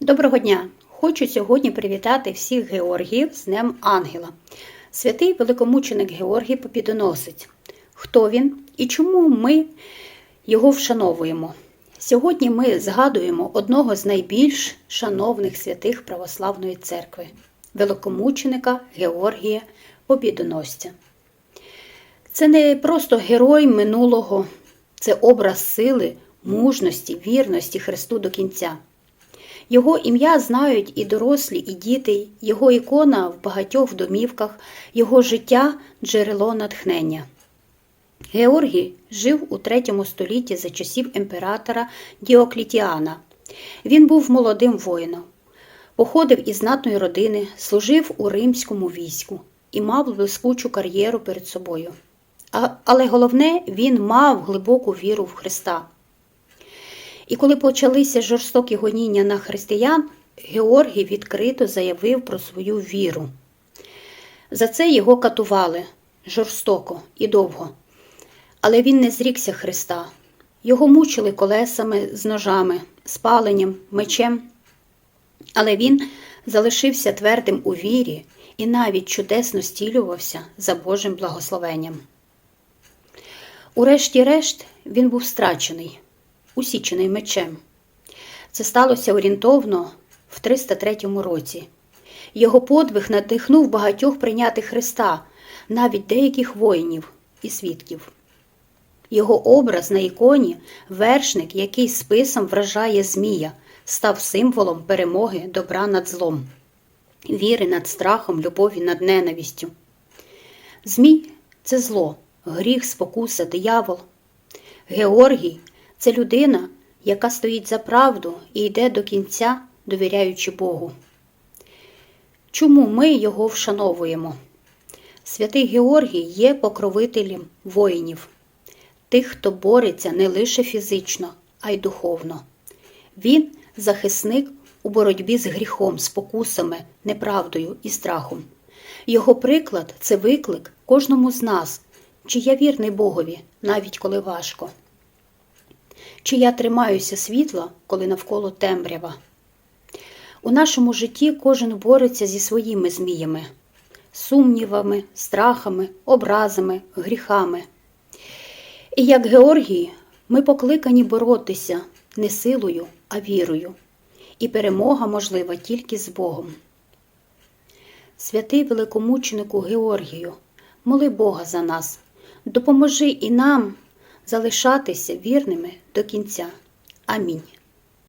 Доброго дня! Хочу сьогодні привітати всіх Георгіїв з Днем Ангела. Святий великомученик Георгій Побідоносець. Хто він і чому ми його вшановуємо? Сьогодні ми згадуємо одного з найбільш шановних святих Православної церкви великомученика Георгія Побідоносця. Це не просто герой минулого, це образ сили, мужності, вірності Христу до кінця. Його ім'я знають і дорослі, і діти, його ікона в багатьох домівках, його життя джерело натхнення. Георгій жив у третьому столітті за часів імператора Діоклітіана. Він був молодим воїном, походив із знатної родини, служив у римському війську і мав блискучу кар'єру перед собою. Але головне, він мав глибоку віру в Христа. І коли почалися жорстокі гоніння на християн, Георгій відкрито заявив про свою віру. За це його катували жорстоко і довго. Але він не зрікся Христа. Його мучили колесами з ножами, спаленням, мечем. Але він залишився твердим у вірі і навіть чудесно стілювався за Божим благословенням. Урешті-решт він був страчений, усічений мечем. Це сталося орієнтовно в 303 році. Його подвиг надихнув багатьох прийняти Христа, навіть деяких воїнів і свідків. Його образ на іконі, вершник, який списом вражає Змія, став символом перемоги добра над злом, віри над страхом, любові над ненавістю. Змій це зло, гріх, спокуса, диявол. Георгій це людина, яка стоїть за правду і йде до кінця, довіряючи Богу. Чому ми його вшановуємо? Святий Георгій є покровителем воїнів, тих, хто бореться не лише фізично, а й духовно. Він захисник у боротьбі з гріхом, спокусами, неправдою і страхом. Його приклад це виклик кожному з нас, чи я вірний Богові, навіть коли важко. Чи я тримаюся світла, коли навколо темрява? У нашому житті кожен бореться зі своїми зміями, сумнівами, страхами, образами, гріхами. І як Георгій, ми покликані боротися не силою, а вірою, і перемога можлива тільки з Богом. Святий великомученику Георгію, моли Бога за нас, допоможи і нам залишатися вірними до кінця. Амінь.